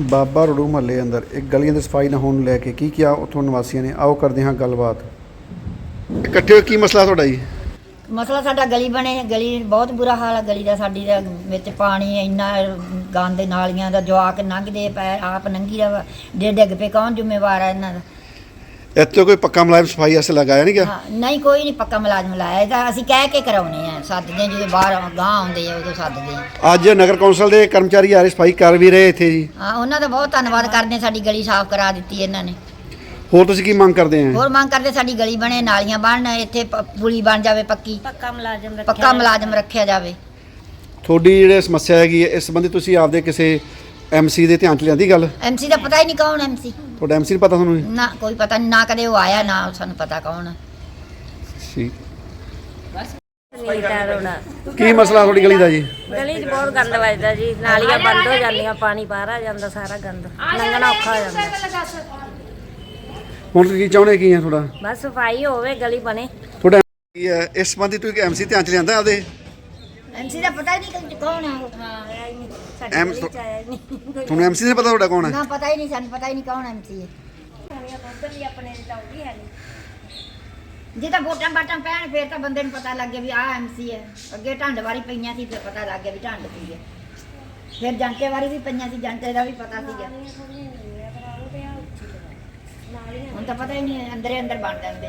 ਬਾਬਾ ਰੜੂ ਮਹੱਲੇ ਅੰਦਰ ਇੱਕ ਗਲੀਆਂ ਦੀ ਸਫ਼ਾਈ ਨਾ ਹੋਣ ਨੂੰ ਲੈ ਕੇ ਕੀ ਕਿਹਾ, ਉੱਥੋਂ ਨਿਵਾਸੀਆਂ ਨੇ? ਆਓ ਕਰਦੇ ਹਾਂ ਗੱਲਬਾਤ। ਇਕੱਠੇ ਹੋ ਕੀ ਮਸਲਾ ਤੁਹਾਡਾ ਜੀ? ਮਸਲਾ ਸਾਡਾ ਗਲੀ ਬਣੇ, ਗਲੀ ਬਹੁਤ ਬੁਰਾ ਹਾਲ ਹੈ ਗਲੀ ਦਾ ਸਾਡੀ ਦਾ ਵਿੱਚ ਪਾਣੀ ਇੰਨਾ ਗੰਦ ਨਾਲੀਆਂ ਦਾ ਜਵਾਕ ਲੰਘਦੇ ਪਏ, ਆਪ ਨੰਗੀ ਦਾ ਡੇ ਡਿੱਗ ਪਏ, ਕੌਣ ਜ਼ਿੰਮੇਵਾਰ ਹੈ ਇਹਨਾਂ ਦਾ? ਇੱਥੇ ਕੋਈ ਪੱਕਾ ਮੁਲਾਜ਼ਮ ਸਫ਼ਾਈ ਵਾਸਤੇ ਲਗਾਇਆ ਨਹੀਂ ਗਿਆ? ਹਾਂ, ਨਹੀਂ ਕੋਈ ਨਹੀਂ ਪੱਕਾ ਮੁਲਾਜ਼ਮ ਲਾਇਆ। ਇਹ ਤਾਂ ਅਸੀਂ ਕਹਿ ਕੇ ਕਰਾਉਨੇ ਆ ਸੱਦਦੇ ਹਾਂ, ਜਦੋਂ ਬਾਹਰ ਗਾਂ ਆਉਂਦੇ ਆ ਉਦੋਂ ਸੱਦਦੇ ਆ। ਅੱਜ ਨਗਰ ਕੌਂਸਲ ਦੇ ਕਰਮਚਾਰੀ ਆ ਰਹੇ ਸਫ਼ਾਈ ਕਰ ਵੀ ਰਹੇ ਇੱਥੇ ਜੀ। ਹਾਂ ਉਹਨਾਂ ਦਾ ਬਹੁਤ ਧੰਨਵਾਦ ਕਰਦੇ ਹਾਂ, ਸਾਡੀ ਗਲੀ ਸਾਫ਼ ਕਰਾ ਦਿੱਤੀ ਇਹਨਾਂ ਨੇ। ਹੋਰ ਤੁਸੀਂ ਕੀ ਮੰਗ ਕਰਦੇ ਆ? ਹੋਰ ਮੰਗ ਕਰਦੇ ਸਾਡੀ ਗਲੀ ਬਣੇ ਨਾਲੀਆਂ ਬਣਨ ਇੱਥੇ ਪ- ਪੁਲੀ ਬਣ ਜਾਵੇ ਪੱਕੀ। ਪੱਕਾ ਮੁਲਾਜ਼ਮ ਰੱਖਿਆ ਪੱਕਾ ਮੁਲਾਜ਼ਮ ਰੱਖਿਆ ਜਾਵੇ। ਤੁਹਾਡੀ ਜਿਹੜੇ ਸਮੱਸਿਆ ਹੈਗੀ ਹੈ ਇਸ ਸੰਬੰਧੀ ਤੁਸੀਂ ਆਪਦੇ ਕਿਸੇ ਐਮਸੀ ਦੇ ਧਿਆਨ ਚ ਲਿਆਂਦੀ ਗੱਲ? ਐਮਸੀ ਦਾ ਪਤਾ ਹੀ ਨਹੀਂ ਕੌਣ ਐਮਸੀ ਤੁਹਾਡਾ ਐਮਸੀ ਨਹੀਂ ਪਤਾ ਤੁਹਾਨੂੰ? ਨਾ ਕੋਈ ਪਤਾ ਨਹੀਂ ਨਾ ਕਦੇ ਉਹ ਆਇਆ ਨਾ ਸਾਨੂੰ ਪਤਾ ਕੌਣ। ਹੈ ਠੀਕ ਕੀ ਮਸਲਾ ਤੁਹਾਡੀ ਗਲੀ ਦਾ ਜੀ? ਗਲੀ 'ਚ ਬਹੁਤ ਗੰਦ ਵੱਜਦਾ ਜੀ ਨਾਲੀਆਂ ਬੰਦ ਹੋ ਜਾਂਦੀਆਂ ਪਾਣੀ ਬਾਹਰ ਆ ਜਾਂਦਾ ਸਾਰਾ ਗੰਦ। ਲੰਘਣਾ ਔਖਾ ਹੋ ਜਾਂਦਾ। ਹੁਣ ਤੁਸੀਂ ਕੀ ਚਾਹੁੰਦੇ ਕੀ ਹੈ ਤੁਹਾਡਾ? ਬਸ ਸਫ਼ਾਈ ਹੋਵੇ ਗਲੀ ਬਣੇ। ਤੁਹਾਡਾ ਕੀ ਹੈ? ਇਸ ਸੰਬੰਧੀ ਤੁਸੀਂ ਐਮਸੀ ਧਿਆਨ ਚ ਲਿਆਂਦਾ ਆਪਦੇ? ਐਮਸੀ ਦਾ ਪਤਾ ਹੀ ਨਹੀਂ ਕਿ ਕੌਣ ਹੈ। ਉਹ ਸਾਡੀ ਐਮ ਗਲੀ 'ਚ ਆਇਆ ਨਹੀਂ ਤੁਹਾਨੂੰ ਐਮਸੀ ਨਹੀਂ ਪਤਾ ਤੁਹਾਡਾ ਕੌਣ ਹੈ? ਨਾ ਪਤਾ ਹੀ ਨਹੀਂ ਸਾਨੂੰ ਪਤਾ ਹੀ ਨਹੀਂ ਕੌਣ ਐਮਸੀ ਹੈ। ਉਧਰ ਹੀ ਆਪਣੇ ਚੌਕੀ ਹੈ ਨਹੀਂ ਜੇ ਤਾਂ ਵੋਟਾਂ ਬਾਟਾਂ ਪੈਣ ਫੇਰ ਤਾਂ ਬੰਦੇ ਨੂੰ ਪਤਾ ਲੱਗ ਗਿਆ ਵੀ ਆਹ ਐਮਸੀ ਹੈ। ਅੱਗੇ ਢੰਡ ਵਾਰੀ ਪਈਆਂ ਸੀ ਫਿਰ ਪਤਾ ਲੱਗ ਗਿਆ ਵੀ ਢੰਡ ਕੀ ਹੈ। ਫਿਰ ਜੰਟੇ ਵਾਰੀ ਵੀ ਪਈਆਂ ਸੀ ਜੰਟੇ ਦਾ ਵੀ ਪਤਾ ਸੀਗਾ। ਹੁਣ ਤਾਂ ਪਤਾ ਹੀ ਨਹੀਂ ਅੰਦਰੇ ਅੰਦਰ ਬਣ ਜਾਂਦੇ।